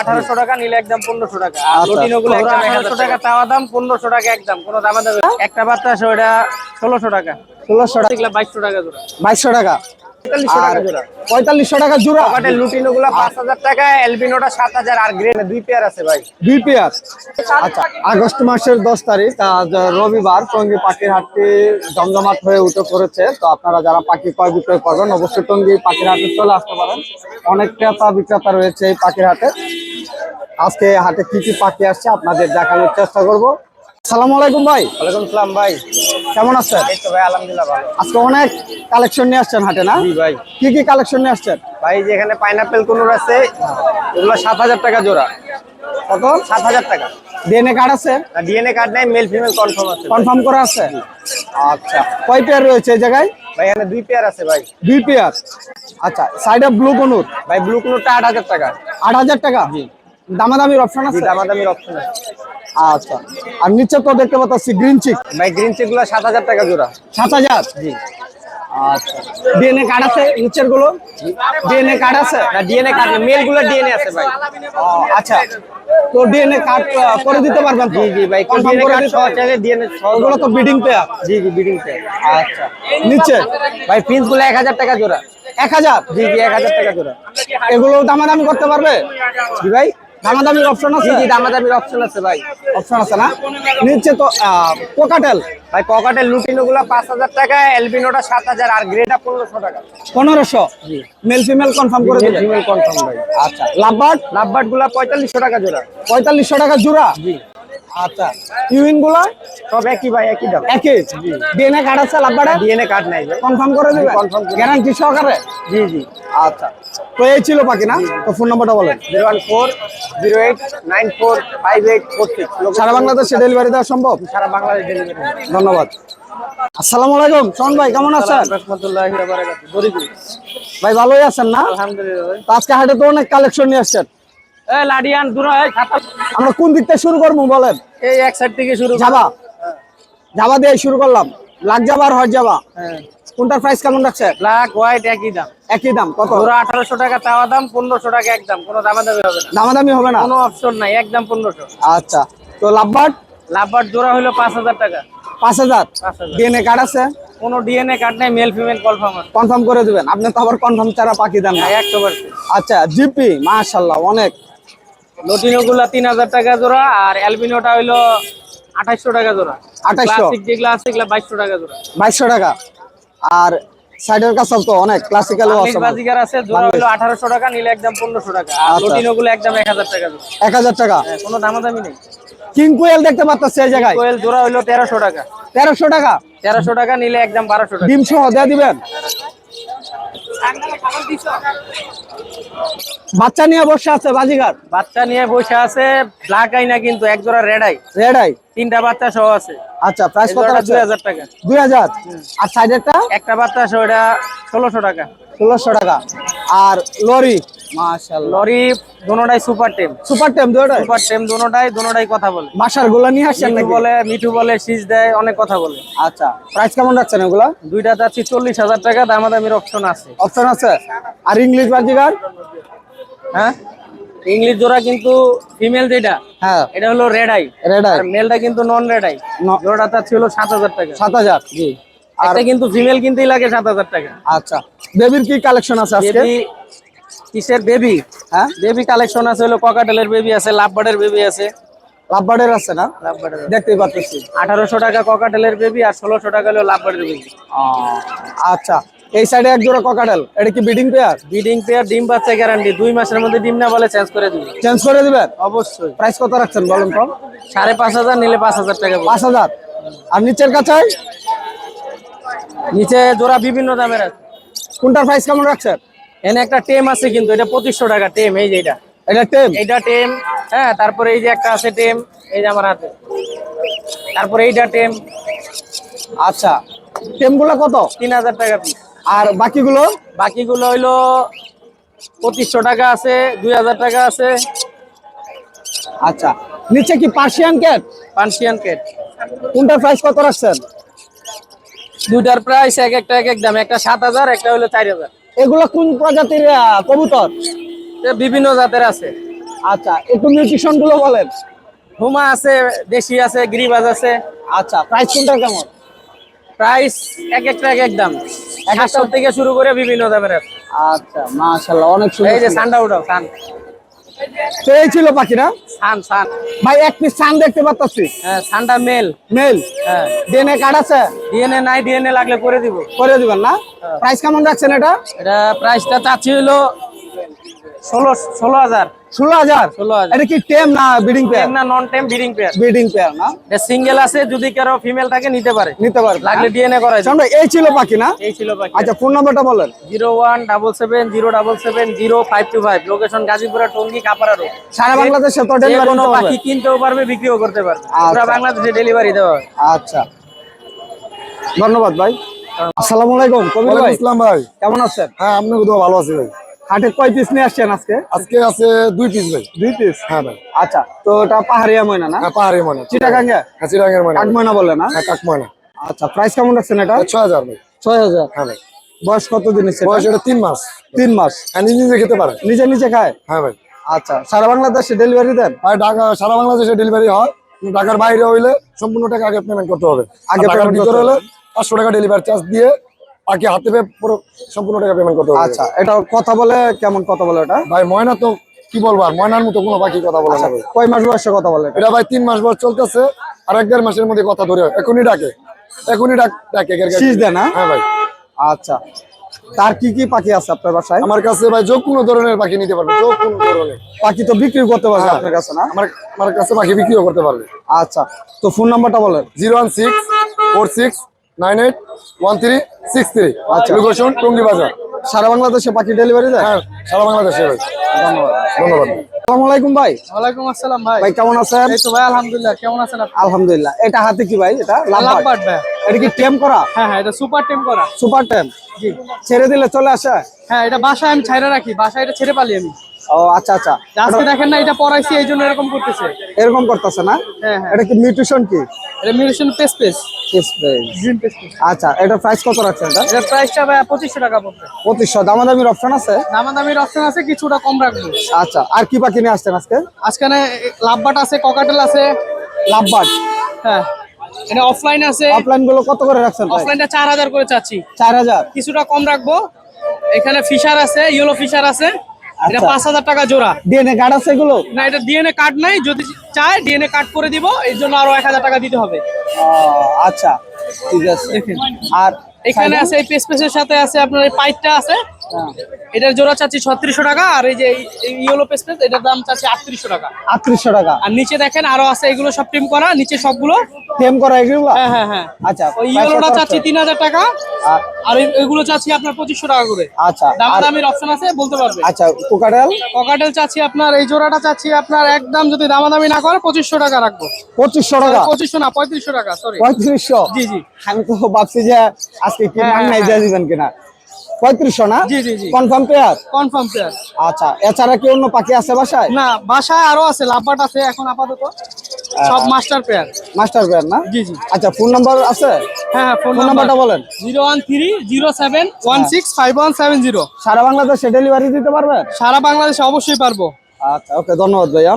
আঠারোশো টাকা নিলে একদম পনেরোশো টাকা। আর আচ্ছা। আঠারোশো টাকা। চাওয়া দাম পনেরোশো টাকা একদম। কোনো দাম দেবে একটা বাচ্চা আছে ওটা ষোলোশো টাকা। ষোলোশো টাকা। বাইশশো টাকা জোড়া। বাইশশো টাকা। পঁয়তাল্লিশশো টাকা জোড়া। জোড়া। লুটিনো গুলো পাঁচ হাজার টাকা এলবিনোটা সাত হাজার আর গ্রেন দুই পেয়ার আছে ভাই। দুই পেয়ার আচ্ছা আগস্ট মাসের দশ তারিখ রবিবার টঙ্গী পাখির হাটটি জমজমাট হয়ে উঠে পড়েছে। তো আপনারা যারা পাখি ক্রয় বিক্রয় করবেন অবশ্যই টঙ্গী পাখির হাটে চলে আসতে পারেন। অনেক ক্রেতা বিক্রেতা রয়েছে এই পাখির হাটে। আজকে হাটে কি কি পাখি আসছে আপনাদের দেখানোর চেষ্টা করব। সালাম আলাইকুম ভাই। ওয়ালাইকুম সালাম ভাই। কেমন আছেন? এই তো ভাই আলহামদুলিল্লাহ ভালো। আজকে অনেক কালেকশন নিয়ে আসছেন হাটে না? জি ভাই। কি কি কালেকশন নিয়ে আসছেন? ভাই যেখানে পাইনাপেল কোনোর আছে এগুলো সাত হাজার টাকা জোড়া। কত? সাত হাজার টাকা। ডিএনএ কার্ড আছে? ডিএনএ কার্ড নাই মেল ফিমেল কনফার্ম আছে। কনফার্ম করা আছে? আচ্ছা কয় পেয়ার রয়েছে এই জায়গায়? ভাই এখানে দুই পেয়ার আছে ভাই। দুই পেয়ার আচ্ছা সাইডে ব্লু কনুর? ভাই ব্লু কোনোটা আট হাজার টাকা। আট হাজার টাকা? দামাদামির অপশন জি আছে? দামাদামির অপশন আছে। আচ্ছা। আর নিচে তো দেখতে পাচ্ছি গ্রিন চিক ভাই গ্রিন চেকগুলো সাত হাজার টাকা জোড়া। সাত হাজার? জি। আচ্ছা। ডিএনএ কার্ড আছে নিচেরগুলো? ডিএনএ কার্ড আছে? না ডিএনএ কার্ড মেলগুলো ডিএনএ আছে ভাই। ও, আচ্ছা। তো ডিএনএ কার্ড করে দিতে পারবেন জি জি ভাই করে দিতে ডিএনএ তো বিডিং পেয়ার জি জি বিডিং পে আচ্ছা। নিচে? ভাই পিন্সগুলো টাকা জোড়া। জি জি টাকা জোড়া। এগুলো দামাদামি করতে পারবে? জি ভাই। দামাদামির অপশন জি আছে? জি দামাদামির অপশন আছে ভাই। অপশন আছে না? নিচে তো কোকাটেল ভাই কোকাটেল লুটিনো গুলো পাঁচ হাজার টাকা এলবিনোটা সাত হাজার আর গ্রেটা পনেরোশো টাকা। পনেরোশো? মেল ফিমেল কনফার্ম করে দিবেন ফিমেল কনফার্ম ভাই। আচ্ছা লাভবার্ড লাভবার্ডগুলা পঁয়তাল্লিশশো টাকা জোড়া। পঁয়তাল্লিশশো টাকা জোড়া? জি। আচ্ছা ইউইনগুলো? সব একই ভাই একই দাম। একই? ডিএনএ কার্ড আছে ডিএনএ কার্ড নাই কনফার্ম করে দেবে? করে গ্যারান্টি সহকারে? জি জি। আচ্ছা। তো এই ছিল বাকি না? তো ফোন নাম্বারটা বলেন। Zero one four zero eight nine four five eight four six. সারা বাংলাদেশে ডেলিভারি দেওয়া সম্ভব? সারা বাংলাদেশ ডেলিভারি ধন্যবাদ। আসসালামু আলাইকুম। সোহন ভাই কেমন আছেন? ভাই ভালোই আছেন না? আলহামদুলিল্লাহ। আজকে হাটে তো অনেক কালেকশন নিয়ে আসছেন। লাডিয়ান দূর আমরা কোন দিক থেকে শুরু করব বলেন? এই এক সাইড থেকে শুরু। যাবা? যাবা দিয়ে শুরু করলাম। লাখ যাবা আর হজ যাবা? হ্যাঁ। কোনটার প্রাইস কেমন রাখছে? ব্ল্যাক হোয়াইট একই দাম। একই দাম কত? পুরো আঠারোশো টাকা চাওয়া দাম পনেরোশো টাকা একদম কোনো দামাদামি হবে না। দামাদামি হবে না? কোনো অপশন নাই একদম পনেরোশো। আচ্ছা। তো লাভবার্ড? লাভবার জোড়া হলো পাঁচ হাজার টাকা। পাঁচ হাজার? পাঁচ হাজার। ডিএনএ কার্ড আছে? কোনো ডিএনএ কার্ড নাই মেল ফিমেল কনফার্ম আছে। কনফার্ম করে দিবেন। আপনি তো আবার কনফার্ম ছাড়া পাখি দেন না। একশো পার্সেন্ট আচ্ছা জিপি মাশাল্লাহ অনেক। লটিনো গুলা তিন হাজার টাকা জোড়া আর অ্যালবিনোটা হইল আঠাইশশো টাকা জোড়া। 2800 ক্লাসিক যেগুলো আছে এগুলো বাইশশো টাকা জোড়া। বাইশশো টাকা। আর সাইডের কাছে তো অনেক ক্লাসিক্যালও আছে বাজিকার আছে জোড়া হইল আঠারোশো টাকা নিলে একদম পনেরোশো টাকা। আর আচ্ছা। একদম এক হাজার টাকা জোড়া। এক হাজার টাকা? হ্যাঁ, কোনো দামাদামি নেই। কিং কোয়েল দেখতে পাচ্ছি এই জায়গায়? কোয়েল জোড়া হইল তেরোশো টাকা। তেরোশো টাকা? তেরোশো টাকা নিলে একদম বারোশো টাকা। ডিম সহ দিয়ে দিবেন? বাচ্চা নিয়ে বসে আছে বাজিঘাট বাচ্চা নিয়ে বসে আছে ব্ল্যাক আই না কিন্তু এক জোড়া রেড আই রেড আই তিনটা বাচ্চা সহ আছে। আচ্ছা প্রাইস কত আছে? দুই হাজার টাকা। দুই হাজার? আর সাইডেরটা একটা বাচ্চা সহ এটা ষোলোশো টাকা। ষোলোশো টাকা। আর লরি? মাশাল্লাহ লরি দোনোটাই সুপার টেম সুপার টেম দুটাই সুপার টেম দোনোটাই দোনোটাই কথা বলে। বাসারগুলা নিয়ে আসছেন মিঠু নাকি? বলে মিঠু বলে শীষ দেয় অনেক কথা বলে। আচ্ছা প্রাইস কেমন রাখছেন এগুলা? দুইটা চাচ্ছি চল্লিশ হাজার টাকা দামাদামির অপশন আছে। অপশন আছে? আর ইংলিশ বাজিগার? হ্যাঁ? ইংলিশ জোড়া কিন্তু ফিমেল যেটা হ্যাঁ। এটা হলো রেড আই রেড আই মেলটা কিন্তু নন রেড আই জোড়াটা হলো সাত হাজার টাকা। সাত হাজার জি। আর কিন্তু ফিমেল কিনতেই লাগে সাত হাজার টাকা। আচ্ছা। বেবির কি কালেকশন আছে আজকে? কিসের বেবি হ্যাঁ? বেবি কালেকশন আছে হলো ককাটেলের বেবি আছে লাভবার্ডের বেবি আছে। লাভবার্ডের আছে না? লাভবার্ডের দেখতেই পাচ্ছি আঠারোশো টাকা ককাটেলের বেবি আর ষোলোশো টাকা হলো লাভবার্ডের বেবি আচ্ছা। এই সাইডে এক জোড়া ককাটেল এটা কি বিডিং পেয়ার ব্রিডিং পেয়ার ডিম বাচ্চা গ্যারান্টি দুই মাসের মধ্যে ডিম না বলে চেঞ্জ করে দিবে। চেঞ্জ করে দিবেন? অবশ্যই। প্রাইস কত রাখছেন বলুন তো? সাড়ে পাঁচ হাজার নিলে পাঁচ হাজার টাকা। পাঁচ হাজার। আর নিচের কাছে নিচে জোড়া বিভিন্ন দামের আছে। কোনটার প্রাইস কেমন রাখছেন? এনে একটা টেম আছে কিন্তু এটা পঁচিশশো টাকা টেম এই যে এটা। এটা টেম এইটা টেম হ্যাঁ তারপরে এই যে একটা আছে টেম এই যে আমার হাতে। তারপরে এইটা টেম আচ্ছা টেমগুলো কত? তিন হাজার টাকা পিস আর বাকিগুলো? বাকিগুলো হইল পঁচিশশো টাকা আছে দুই হাজার টাকা আছে। আচ্ছা নিচে কি পার্সিয়ান ক্যাট পানসিয়ান কেট কোনটার প্রাইস কত রাখছেন? দুইটার প্রাইস এক একটা এক এক দাম একটা সাত হাজার একটা হলো চার হাজার। এগুলো কোন প্রজাতির আহ, কবুতর? বিভিন্ন জাতের আছে। আচ্ছা একটু নিউট্রিশনগুলো বলেন। হুমা আছে দেশি আছে গিরিবাজ আছে। আচ্ছা প্রাইস কোনটা কেমন? প্রাইস এক একটা এক এক দাম। এক একটা থেকে শুরু করে বিভিন্ন দামের আচ্ছা মাশাআল্লাহ অনেক সুন্দর এই যে। সানটা উঠাও সান। তো এই ছিল পাখি না? সান সান। ভাই এক পিস সান দেখতে পাচ্ছি হ্যাঁ সানটা মেল। মেল? হ্যাঁ। ডিএনএ কার্ড আছে? ডিএনএ নাই ডিএনএ লাগলে করে দিব। করে দিবেন না? প্রাইস কেমন রাখছেন এটা? এটা প্রাইসটা চাচ্ছি হলো ষোলো ষোলো হাজার। ষোলো হাজার? 16,000 এটা কি টেম না ব্রিডিং পেয়ার না non tame breeding pair breeding pair না? সিঙ্গেল আছে যদি কারও ফিমেল থাকে নিতে পারে। নিতে লাগলে ডিএনএ সামনে এই ছিল পাখি না? এই ছিল বাকি আচ্ছা ফোন নাম্বারটা বলেন। Zero one double seven zero double seven zero five two five. Location Gazipura Tongi Kapara road সারা বাংলাদেশে তো ডেলিভারি কোনো পাখি কিনতেও পারবে বিক্রিও করতে পারবে। আচ্ছা। পুরো বাংলাদেশে ডেলিভারি দেওয়া হয়। আচ্ছা। ধন্যবাদ ভাই। আসসালামু আলাইকুম কবির ভাই। ইসলাম ভাই। কেমন আছেন? হ্যাঁ আপনি কোথাও ভালো আছি ভাই। হাটে কয় পিস নিয়ে আসছেন আজকে? আজকে আছে দুই পিস ভাই। দুই পিস হ্যাঁ ভাই। আচ্ছা তো এটা পাহাড়িয়া ময়না না? হ্যাঁ পাহাড়ি মনে চিটাগাঙ্গে? হ্যাঁ মনে কাঠ ময়না বলে না? হ্যাঁ কাক ময়না আচ্ছা প্রাইস কেমন রাখছেন এটা? ছয় হাজার ভাই। ছয় হাজার। হ্যাঁ ভাই। বয়স কত দিন বয়স এটা তিন মাস। তিন মাস। হ্যাঁ নিজে নিজে খেতে পারে। নিজে নিজে খায়? হ্যাঁ ভাই। আচ্ছা সারা বাংলাদেশে ডেলিভারি দেন? আর ঢাকা সারা বাংলাদেশে ডেলিভারি হয়। ঢাকার বাইরে হইলে সম্পূর্ণ টাকা আগে পেমেন্ট করতে হবে। আগে payment ভিতরে করতে হলে পাঁচশো টাকা ডেলিভারি চার্জ দিয়ে বাকি হাতে পেয়ে পুরো সম্পূর্ণ টাকা পেমেন্ট করতে হবে। আচ্ছা এটা কথা বলে কেমন কথা বলে এটা? ভাই ময়না তো কি বলব আর ময়নার মতো কোনো পাখি কথা বলে না কয় মাস বয়সে কথা বলে এটা? এটা ভাই তিন মাস বয়স চলতেছে আর এক দেড় মাসের মধ্যে কথা ধরে এখনই ডাকে এখনই ডাক ডাকে শীষ দেয় না? হ্যাঁ ভাই। আচ্ছা তার কি কি পাখি আছে আপনার বাসায়? আমার কাছে ভাই যে কোনো ধরনের পাখি নিতে পারবে যে কোনো ধরনের। পাখি তো বিক্রি করতে পারবে হ্যাঁ। আপনার কাছে না? আমার আমার কাছে পাখি বিক্রিও করতে পারবে। আচ্ছা তো ফোন নাম্বারটা বলেন। Zero one six four six nine eight one three six three. আচ্ছা। লোকেশন টঙ্গি বাজার। সারা বাংলাদেশে পাখি ডেলিভারি দেয়? হ্যাঁ সারা বাংলাদেশে ভাই ধন্যবাদ। ধন্যবাদ। আসসালামু আলাইকুম ভাই। ওয়ালাইকুম আসসালাম ভাই। ভাই কেমন আছেন? এই তো ভাই আলহামদুলিল্লাহ। কেমন আছেন আপনি? আলহামদুলিল্লাহ। এটা হাতে কি ভাই? এটা লাভবার্ড লাভবার্ড ভাই। এটা কি টেম করা? হ্যাঁ হ্যাঁ এটা সুপার টেম করা। সুপার টেম? ছেড়ে দিলে চলে আসে? হ্যাঁ এটা বাসায় আমি ছাইরা রাখি। বাসায় এটা ছেড়ে পালি আমি। ও আচ্ছা আচ্ছা। আজকে দেখেন না এটা পড়াইছি এই জন্য এরকম করতেছে। এরকম করতেছে না? হ্যাঁ হ্যাঁ। এটা কি নিউট্রিশন কি? এটা মিউনিশন পেস পেস আচ্ছা এটা প্রাইস কত রাখছেন এটা? প্রাইসটা ভাই পঁচিশশো টাকা পড়বে পঁচিশশো। দামাদামির অপশন আছে? দামাদামির অপশন আছে কিছুটা কম রাখব। আচ্ছা আর কি পাখি নিয়ে আসছেন আজকে? আজকানে লাভবাট আছে ককাটেল আছে। লাভবার্ড? হ্যাঁ এটা অফলাইন আছে। অফলাইনগুলো কত করে রাখছেন অফলাইনটা চার হাজার করে চাচ্ছি। চার হাজার? কিছুটা কম রাখব। এখানে ফিশার আছে ইয়েলো ফিশার আছে। এটা আচ্ছা। পাঁচ হাজার টাকা জোড়া। ডিএনএ কার্ড আছে এগুলো? না এটা ডিএনএ কার্ড নাই যদি চায় ডিএনএ কার্ড করে দিব এর জন্য আরও এক হাজার টাকা দিতে হবে। আচ্ছা ঠিক আছে। দেখেন। আর এখানে আছে এই পেস পেসের সাথে আছে আপনার এই পাইপটা আছে এটার জোড়া চাচ্ছি ছত্রিশশো টাকা আর এই যে ইয়েলো পেস পেস এটার দাম চাচ্ছি আটত্রিশশো টাকা। আটত্রিশশো টাকা। আর নিচে দেখেন আরও আছে এগুলো সব টিম করা নিচে সবগুলো টেম করা এগুলো? হ্যাঁ হ্যাঁ হ্যাঁ। আচ্ছা ওই ইয়েলোটা চাচ্ছি তিন হাজার টাকা আর- এগুলো চাচ্ছি আপনার পঁচিশশো টাকা করে। আচ্ছা দাম দামাদামির অপশন আছে বলতে পারবে। আচ্ছা কোকাটেল? ককাটেল চাচ্ছি আপনার এই জোড়াটা চাচ্ছি আপনার একদম যদি দামাদামি না করে পঁচিশশো টাকা রাখব। পঁচিশশো টাকা? পঁচিশশো না পঁয়ত্রিশশো টাকা সরি পঁয়ত্রিশশো? জি জি। আমি তো ভাবছি যে আজকে কি হ্যাঁ, মান নাই হ্যাঁ, দিয়ে দিবেন কিনা? পঁয়ত্রিশশো না? জি, জি, জি। কনফার্ম পেয়ার কনফার্ম প্লেয়ার আচ্ছা এছাড়া কি অন্য পাখি আছে বাসায়? না বাসায় আরও আছে লাভবাট আছে এখন আপাতত। সব মাস্টার পেয়ার মাস্টার পেয়ার না? জি জি। আচ্ছা ফোন নাম্বার আছে? হ্যাঁ হ্যাঁ ফোন ফোন নাম্বারটা বলেন। Zero one three zero seven one six five one seven zero. সারা বাংলাদেশে ডেলিভারি দিতে পারবেন? সারা বাংলাদেশে অবশ্যই পারব। আচ্ছা ওকে ধন্যবাদ ভাইয়া।